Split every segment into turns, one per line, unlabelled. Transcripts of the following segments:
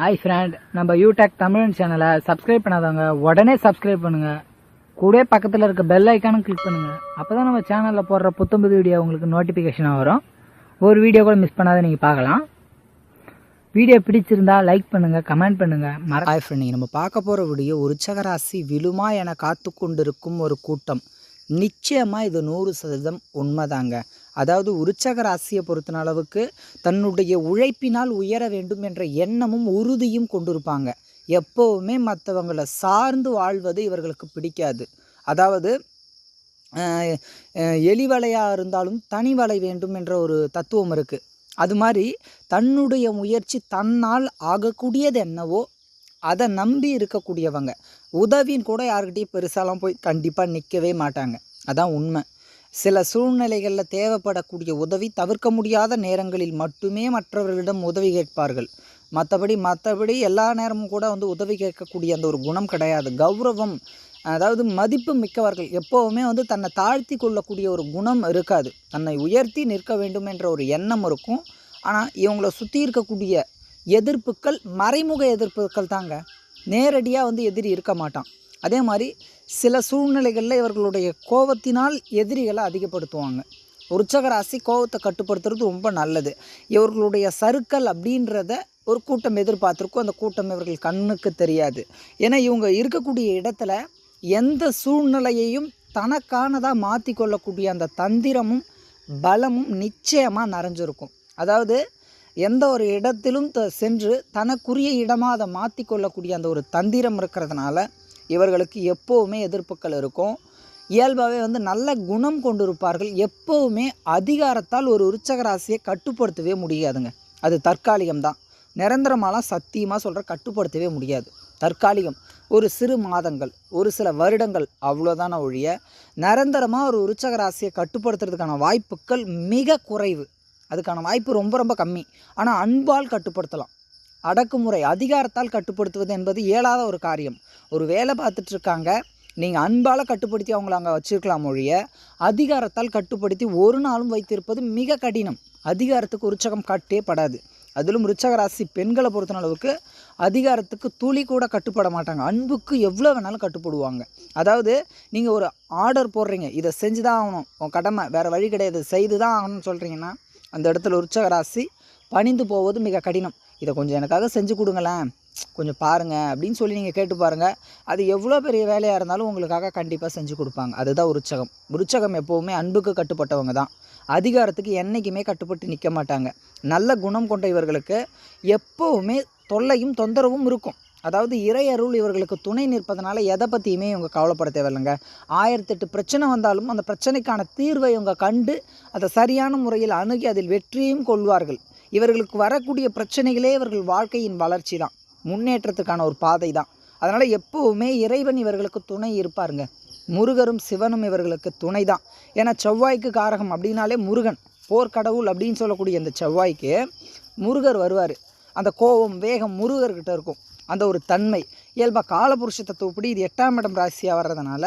Hi friend நம்ம யூடெக் தமிழன் சேனலை சப்ஸ்கிரைப் பண்ணாதவங்க உடனே சப்ஸ்கிரைப் பண்ணுங்க. கூட பக்கத்தில் இருக்க பெல் ஐக்கானும் கிளிக் பண்ணுங்க. அப்பதான் நம்ம சேனலில் போடுற புத்தம்புது வீடியோ உங்களுக்கு நோட்டிஃபிகேஷனாக வரும். ஒரு வீடியோ கூட மிஸ் பண்ணாத நீங்கள் பார்க்கலாம். வீடியோ பிடிச்சிருந்தா லைக் பண்ணுங்க கமெண்ட் பண்ணுங்க. மற
ஹாய் ஃப்ரெண்ட் நம்ம பார்க்க போகிற வீடியோ உற்சகராசி விழுமா என காத்து கொண்டிருக்கும் ஒரு கூட்டம். நிச்சயமாக இது நூறு சதவீதம் உண்மைதாங்க. அதாவது உற்சக ராசியை பொறுத்தன அளவுக்கு தன்னுடைய உழைப்பினால் உயர வேண்டும் என்ற எண்ணமும் உறுதியும் கொண்டிருப்பாங்க. எப்போவுமே மற்றவங்களை சார்ந்து வாழ்வது இவர்களுக்கு பிடிக்காது. அதாவது எலிவலையாக வலையாக இருந்தாலும் தனி வலை வேண்டும் என்ற ஒரு தத்துவம் இருக்குது அது மாதிரி தன்னுடைய முயற்சி தன்னால் ஆகக்கூடியது என்னவோ அதை நம்பி இருக்கக்கூடியவங்க. உதவின்னு கூட யாருக்கிட்டையும் பெருசாலாம் போய் கண்டிப்பாக நிற்கவே மாட்டாங்க. அதான் உண்மை. சில சூழ்நிலைகளில் தேவைப்படக்கூடிய உதவி தவிர்க்க முடியாத நேரங்களில் மட்டுமே மற்றவர்களிடம் உதவி கேட்பார்கள். மற்றபடி மற்றபடி எல்லா நேரமும் கூட வந்து உதவி கேட்கக்கூடிய அந்த ஒரு குணம் கிடையாது. கௌரவம் அதாவது மதிப்பு மிக்கவர்கள் எப்போவுமே வந்து தன்னை தாழ்த்தி கொள்ளக்கூடிய ஒரு குணம் இருக்காது. தன்னை உயர்த்தி நிற்க வேண்டும் என்ற ஒரு எண்ணம் இருக்கும். ஆனால் இவங்களை சுற்றி இருக்கக்கூடிய எதிர்ப்புகள் மறைமுக எதிர்ப்புகள் தாங்க. நேரடியாக வந்து எதிரி இருக்க மாட்டான். அதே மாதிரி சில சூழ்நிலைகளில் இவர்களுடைய கோபத்தினால் எதிரிகளை அதிகப்படுத்துவாங்க. உற்சக ராசி கோபத்தை கட்டுப்படுத்துறது ரொம்ப நல்லது. இவர்களுடைய சருக்கள் அப்படின்றத ஒரு கூட்டம் எதிர்பார்த்துருக்கும். அந்த கூட்டம் இவர்கள் கண்ணுக்கு தெரியாது. ஏன்னா இவங்க இருக்கக்கூடிய இடத்துல எந்த சூழ்நிலையையும் தனக்கானதாக மாற்றி கொள்ளக்கூடிய அந்த தந்திரமும் பலமும் நிச்சயமாக நிறைஞ்சிருக்கும். அதாவது எந்த ஒரு இடத்திலும் த சென்று தனக்குரிய இடமாக அதை மாற்றி கொள்ளக்கூடிய அந்த ஒரு தந்திரம் இருக்கிறதுனால இவர்களுக்கு எப்போவுமே எதிர்ப்புகள் இருக்கும். இயல்பாகவே வந்து நல்ல குணம் கொண்டிருப்பார்கள். எப்போவுமே அதிகாரத்தால் ஒரு உற்சக ராசியை கட்டுப்படுத்தவே முடியாதுங்க. அது தற்காலிகம்தான் நிரந்தரமாலாம் சத்தியமாக சொல்கிற கட்டுப்படுத்தவே முடியாது. தற்காலிகம். ஒரு சிறு மாதங்கள் ஒரு சில வருடங்கள் அவ்வளோதான ஒழிய நிரந்தரமாக ஒரு உற்சக ராசியை கட்டுப்படுத்துறதுக்கான வாய்ப்புகள் மிக குறைவு. அதுக்கான வாய்ப்பு ரொம்ப ரொம்ப கம்மி. ஆனால் அன்பால் கட்டுப்படுத்தலாம். அடக்குமுறை அதிகாரத்தால் கட்டுப்படுத்துவது என்பது இயலாத ஒரு காரியம். ஒரு வேலை பார்த்துட்டு இருக்காங்க நீங்கள் அன்பால் கட்டுப்படுத்தி அவங்கள அங்கே வச்சுருக்கலாம் மொழிய அதிகாரத்தால் கட்டுப்படுத்தி ஒரு நாளும் வைத்திருப்பது மிக கடினம். அதிகாரத்துக்கு உற்சகம் காட்டே படாது. அதிலும் ருச்சக ராசி பெண்களை பொறுத்த அளவுக்கு அதிகாரத்துக்கு துளி கூட கட்டுப்பட மாட்டாங்க. அன்புக்கு எவ்வளோ வேணாலும் கட்டுப்படுவாங்க. அதாவது நீங்கள் ஒரு ஆர்டர் போடுறீங்க இதை செஞ்சு தான் ஆகணும். உன் கடமை வேறு வழி கிடையாது செய்து தான் ஆகணும்னு சொல்கிறீங்கன்னா அந்த இடத்துல உற்சக ராசி பணிந்து போவது மிக கடினம். இதை கொஞ்சம் எனக்காக செஞ்சு கொடுங்களேன். கொஞ்சம் பாருங்கள் அப்படின்னு சொல்லி நீங்கள் கேட்டு பாருங்கள் அது எவ்வளோ பெரிய வேலையாக இருந்தாலும் உங்களுக்காக கண்டிப்பாக செஞ்சு கொடுப்பாங்க. அதுதான் உற்சகம். உற்சகம் எப்போவுமே அன்புக்கு கட்டுப்பட்டவங்க தான். அதிகாரத்துக்கு என்றைக்குமே கட்டுப்பட்டு நிற்க மாட்டாங்க. நல்ல குணம் கொண்ட இவர்களுக்கு எப்போவுமே தொல்லையும் தொந்தரவும் இருக்கும். அதாவது இறை அருள் இவர்களுக்கு துணை நிற்பதனால எதை பற்றியுமே இவங்க கவலைப்பட தேவையில்லைங்க. ஆயிரத்தெட்டு பிரச்சனை வந்தாலும் அந்த பிரச்சனைக்கான தீர்வை இவங்க கண்டு அதை சரியான முறையில் அணுகி அதில் வெற்றியும் கொள்வார்கள். இவர்களுக்கு வரக்கூடிய பிரச்சனைகளே இவர்கள் வாழ்க்கையின் வளர்ச்சி தான் முன்னேற்றத்துக்கான ஒரு பாதை தான் அதனால் எப்போவுமே இறைவன் இவர்களுக்கு துணை இருப்பாருங்க. முருகரும் சிவனும் இவர்களுக்கு துணை தான் ஏன்னா செவ்வாய்க்கு காரகம் அப்படின்னாலே முருகன் போர்க்கடவுள் அப்படின்னு சொல்லக்கூடிய இந்த செவ்வாய்க்கு முருகர் வருவார். அந்த கோபம் வேகம் முருகர்கிட்ட இருக்கும். அந்த ஒரு தன்மை. இயல்பாக காலபுருஷ தத்துவப்படி இது எட்டாம் இடம் ராசியாக வர்றதுனால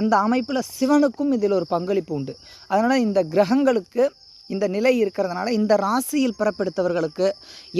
அந்த அமைப்பில் சிவனுக்கும் இதில் ஒரு பங்களிப்பு உண்டு. அதனால் இந்த கிரகங்களுக்கு இந்த நிலை இருக்கிறதுனால இந்த ராசியில் பிறப்பெடுத்தவர்களுக்கு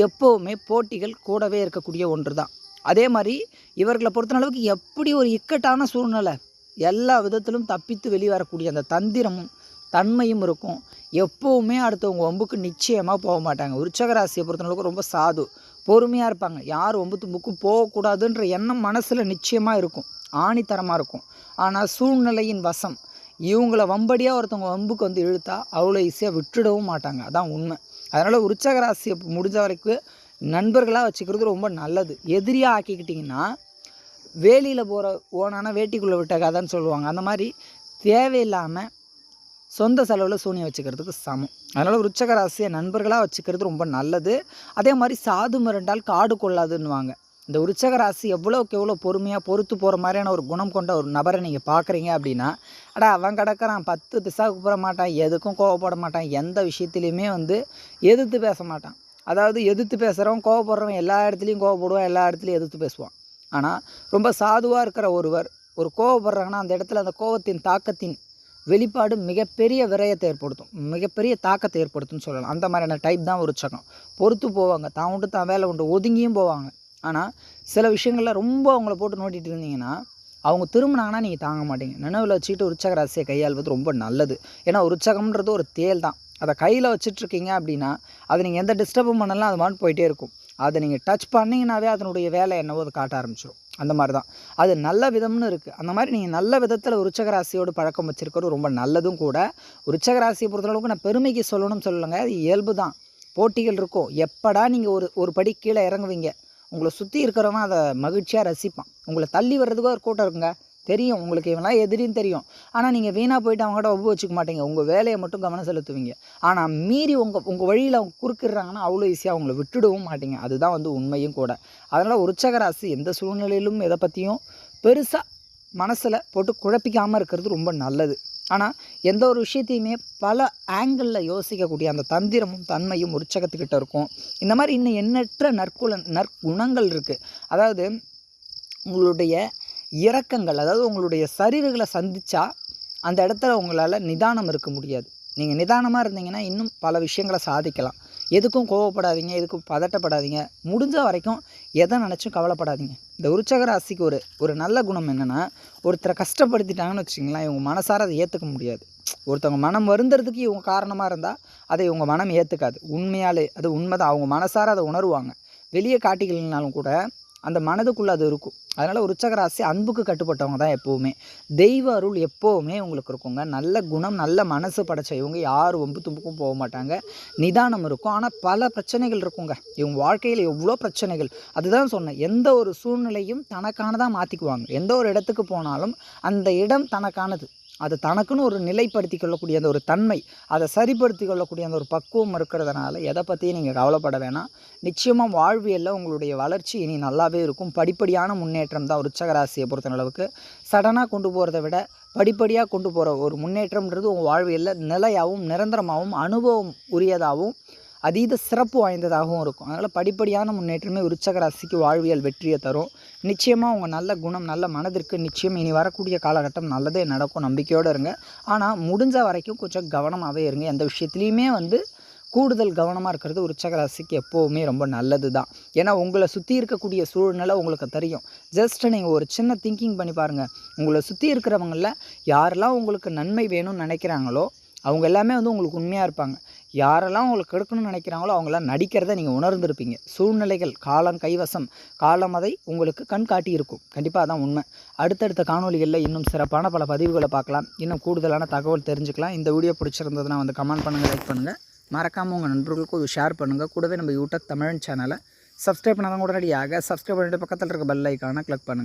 எப்போவுமே போட்டிகள் கூடவே இருக்கக்கூடிய ஒன்று தான் அதே மாதிரி இவர்களை பொறுத்தளவுக்கு எப்படி ஒரு இக்கட்டான சூழ்நிலை எல்லா விதத்திலும் தப்பித்து வெளிவரக்கூடிய அந்த தந்திரமும் தன்மையும் இருக்கும். எப்போவுமே அடுத்தவங்க ஒம்புக்கு நிச்சயமாக போக மாட்டாங்க. உற்சக ராசியை பொறுத்தளவுக்கு ரொம்ப சாது. பொறுமையாக இருப்பாங்க. யார் ஒம்புத்து புக்கு போகக்கூடாதுன்ற எண்ணம் மனசில் நிச்சயமாக இருக்கும். ஆணித்தரமாக இருக்கும். ஆனால் சூழ்நிலையின் வசம். இவங்கள வம்படியாக ஒருத்தவங்க வம்புக்கு வந்து இழுத்தா அவ்வளோ ஈஸியாக விட்டுடவும் மாட்டாங்க. அதான் உண்மை. அதனால் உற்சக ராசியை முடிஞ்ச வரைக்கும் நண்பர்களாக வச்சுக்கிறது ரொம்ப நல்லது. எதிரியாக ஆக்கிக்கிட்டிங்கன்னா வேலியில் போகிற ஓனான வேட்டிக்குள்ளே விட்ட கதைன்னு சொல்லுவாங்க. அந்த மாதிரி தேவையில்லாமல் சொந்த செலவில் சூனியம் வச்சுக்கிறதுக்கு சமம். அதனால் விருச்சக ராசியை நண்பர்களாக வச்சுக்கிறது ரொம்ப நல்லது. அதே மாதிரி சாது மிரண்டால் காடு கொள்ளாதுன்னுவாங்க. இந்த உற்சக ராசி எவ்வளோக்கு எவ்வளோ பொறுமையாக பொறுத்து போகிற மாதிரியான ஒரு குணம் கொண்ட ஒரு நபரை நீங்கள் பார்க்குறீங்க அப்படின்னா அடா அவன் கிடக்கிறான் பத்து திசாவுக்கு போட மாட்டான் எதுக்கும் கோவப்பட மாட்டான் எந்த விஷயத்துலையுமே வந்து எதிர்த்து பேச மாட்டான். அதாவது எதிர்த்து பேசுகிறவன் கோவப்படுறவன் எல்லா இடத்துலையும் கோவப்படுவான் எல்லா இடத்துலையும் எதிர்த்து பேசுவான். ஆனால் ரொம்ப சாதுவாக இருக்கிற ஒருவர் ஒரு கோவப்படுறாங்கன்னா அந்த இடத்துல அந்த கோவத்தின் தாக்கத்தின் வெளிப்பாடு மிகப்பெரிய விரயத்தை ஏற்படுத்தும். மிகப்பெரிய தாக்கத்தை ஏற்படுத்தும்னு சொல்லலாம். அந்த மாதிரியான டைப் தான் ஒரு சகம் பொறுத்து போவாங்க. தான் உண்டு தான் வேலை உண்டு ஒதுங்கியும் போவாங்க. ஆனால் சில விஷயங்களில் ரொம்ப அவங்கள போட்டு நோட்டிகிட்டு இருந்தீங்கன்னா அவங்க திரும்பினாங்கன்னா நீங்கள் தாங்க மாட்டீங்க. நினைவில் வச்சுக்கிட்டு உற்சக ராசியை கையாள்வது ரொம்ப நல்லது. ஏன்னா உற்சகம்ன்றது ஒரு தேல் தான். அதை கையில் வச்சிட்ருக்கீங்க அப்படின்னா அதை நீங்கள் எந்த டிஸ்டர்பும் பண்ணலாம் அது மாட்டு போயிட்டே இருக்கும். அதை நீங்கள் டச் பண்ணிங்கனாவே அதனுடைய வேலை என்னவோ அதை காட்ட ஆரம்பிச்சிடும் அந்த மாதிரி தான் அது நல்ல விதம்னு இருக்குது அந்த மாதிரி நீங்கள் நல்ல விதத்தில் உற்சக ராசியோடு பழக்கம் வச்சுருக்கிறது ரொம்ப நல்லதும் கூட. உற்சக ராசியை பொறுத்தளவுக்கு நான் பெருமைக்கு சொல்லணும்னு சொல்லலைங்க. அது இயல்பு தான் போட்டிகள் இருக்கும். எப்படா நீங்கள் ஒரு ஒரு படி கீழே இறங்குவீங்க. உங்களை சுற்றி இருக்கிறவன் அதை மகிழ்ச்சியாக ரசிப்பான். உங்களை தள்ளி வர்றதுக்கு ஒரு கூட்டம் இருக்குங்க. தெரியும். உங்களுக்கு இவன்லாம் எதிரின்னு தெரியும். ஆனால் நீங்கள் வீணாக போயிட்டு அவங்ககிட்ட ஒப்பு வச்சுக்க மாட்டீங்க. உங்கள் வேலையை மட்டும் கவனம் செலுத்துவீங்க. ஆனால் மீறி உங்கள் உங்கள் வழியில் அவங்க குறுக்கிடுறாங்கன்னா அவ்வளோ ஈஸியாக அவங்கள விட்டுடவும் மாட்டீங்க. அதுதான் வந்து உண்மையும் கூட. அதனால் உற்சக ராசி எந்த சூழ்நிலையிலும் எதை பற்றியும் பெருசாக மனசில் போட்டு குழப்பிக்காமல் இருக்கிறது ரொம்ப நல்லது. ஆனால் எந்த ஒரு விஷயத்தையுமே பல ஆங்கிளில் யோசிக்கக்கூடிய அந்த தந்திரமும் தன்மையும் உற்சகத்துக்கிட்ட இருக்கும். இந்த மாதிரி இன்னும் எண்ணற்ற நற்குல நற்குணங்கள் இருக்குது அதாவது உங்களுடைய இரக்கங்கள் அதாவது உங்களுடைய சரிவுகளை சந்தித்தா அந்த இடத்துல உங்களால் நிதானம் இருக்க முடியாது. நீங்கள் நிதானமாக இருந்தீங்கன்னா இன்னும் பல விஷயங்களை சாதிக்கலாம். எதுக்கும் கோவப்படாதீங்க எதுக்கும் பதட்டப்படாதீங்க. முடிஞ்ச வரைக்கும் எதை நினச்சும் கவலைப்படாதீங்க. இந்த உற்சக ராசிக்கு ஒரு ஒரு நல்ல குணம் என்னென்னா ஒருத்தரை கஷ்டப்படுத்திட்டாங்கன்னு வச்சுங்களேன் இவங்க மனசார அதை ஏற்றுக்க முடியாது. ஒருத்தவங்க மனம் வருந்துறதுக்கு இவங்க காரணமாக இருந்தால் அதை இவங்க மனம் ஏற்றுக்காது உண்மையாலே அது உண்மை தான் அவங்க மனசார அதை உணருவாங்க. வெளியே காட்டிக்கலனாலும் கூட அந்த மனதுக்குள்ளே அது இருக்கும். அதனால் உற்சக ராசி அன்புக்கு கட்டுப்பட்டவங்க தான் எப்போவுமே. தெய்வ அருள் எப்போவுமே உங்களுக்கு இருக்குங்க. நல்ல குணம் நல்ல மனசு படைச்ச இவங்க யார் ஒம்பு தும்புக்கும் போக மாட்டாங்க. நிதானம் இருக்கும். ஆனால் பல பிரச்சனைகள் இருக்குங்க. இவங்க வாழ்க்கையில் எவ்வளோ பிரச்சனைகள். அதுதான் சொன்னேன். எந்த ஒரு சூழ்நிலையும் தனக்கானதாக மாற்றிக்குவாங்க எந்த ஒரு இடத்துக்கு போனாலும் அந்த இடம் தனக்கானது. அது தனக்குன்னு ஒரு நிலைப்படுத்தி கொள்ளக்கூடிய அந்த ஒரு தன்மை அதை சரிப்படுத்தி கொள்ளக்கூடிய அந்த ஒரு பக்குவம் இருக்கிறதுனால எதை பற்றியும் நீங்கள் கவலைப்பட வேணாம். நிச்சயமாக வாழ்வியலில் உங்களுடைய வளர்ச்சி இனி நல்லாவே இருக்கும். படிப்படியான முன்னேற்றம் தான் உச்சகராசியை பொறுத்த அளவுக்கு சடனாக கொண்டு போகிறத விட படிப்படியாக கொண்டு போகிற ஒரு முன்னேற்றம்ன்றது உங்கள் வாழ்வியலில் நிலையாகவும் நிரந்தரமாகவும் அனுபவம் உரியதாகவும் அதீத சிறப்பு வாய்ந்ததாகவும் இருக்கும். அதனால் படிப்படியான முன்னேற்றமே விருச்சக ராசிக்கு வாழ்வியல் வெற்றியை தரும். நிச்சயமாக உங்கள் நல்ல குணம் நல்ல மனதிற்கு நிச்சயம் இனி வரக்கூடிய காலகட்டம் நல்லதே நடக்கும். நம்பிக்கையோடு இருங்க. ஆனால் முடிஞ்ச வரைக்கும் கொஞ்சம் கவனமாகவே இருங்க. எந்த விஷயத்துலையுமே வந்து கூடுதல் கவனமாக இருக்கிறது உற்சக ராசிக்கு எப்போவுமே ரொம்ப நல்லது தான் ஏன்னா உங்களை சுற்றி இருக்கக்கூடிய சூழ்நிலை உங்களுக்கு தெரியும். ஜஸ்ட் நீங்கள் ஒரு சின்ன திங்கிங் பண்ணி பாருங்கள் உங்களை சுற்றி இருக்கிறவங்களில் யாரெல்லாம் உங்களுக்கு நன்மை வேணும்னு நினைக்கிறாங்களோ அவங்க எல்லாமே வந்து உங்களுக்கு உண்மையாக இருப்பாங்க. யாரெல்லாம் உங்களுக்கு கெடுக்கணும்னு நினைக்கிறாங்களோ அவங்களாம் நடிக்கிறத நீங்கள் உணர்ந்திருப்பீங்க. சூழ்நிலைகள் காலம் கைவசம் காலம் அதை உங்களுக்கு கண்காட்டி இருக்கும். கண்டிப்பாக அதான் உண்மை. அடுத்தடுத்த காணொலிகளில் இன்னும் சிறப்பான பல பதிவுகளை பார்க்கலாம். இன்னும் கூடுதலான தகவல் தெரிஞ்சுக்கலாம். இந்த வீடியோ பிடிச்சிருந்ததுன்னா வந்து கமெண்ட் பண்ணுங்கள் லைக் பண்ணுங்கள் மறக்காமல் உங்கள் நண்பர்களுக்கும் இது ஷேர் பண்ணுங்கள் கூடவே நம்ம யூடியூப் தமிழ் சேனலை சப்ஸ்கிரைப் பண்ணாதான் உடனடியாக சப்ஸ்கிரைப் பண்ணிட்டு பக்கத்தில் இருக்க பெல் ஐக்கானை கிளிக் பண்ணுங்கள்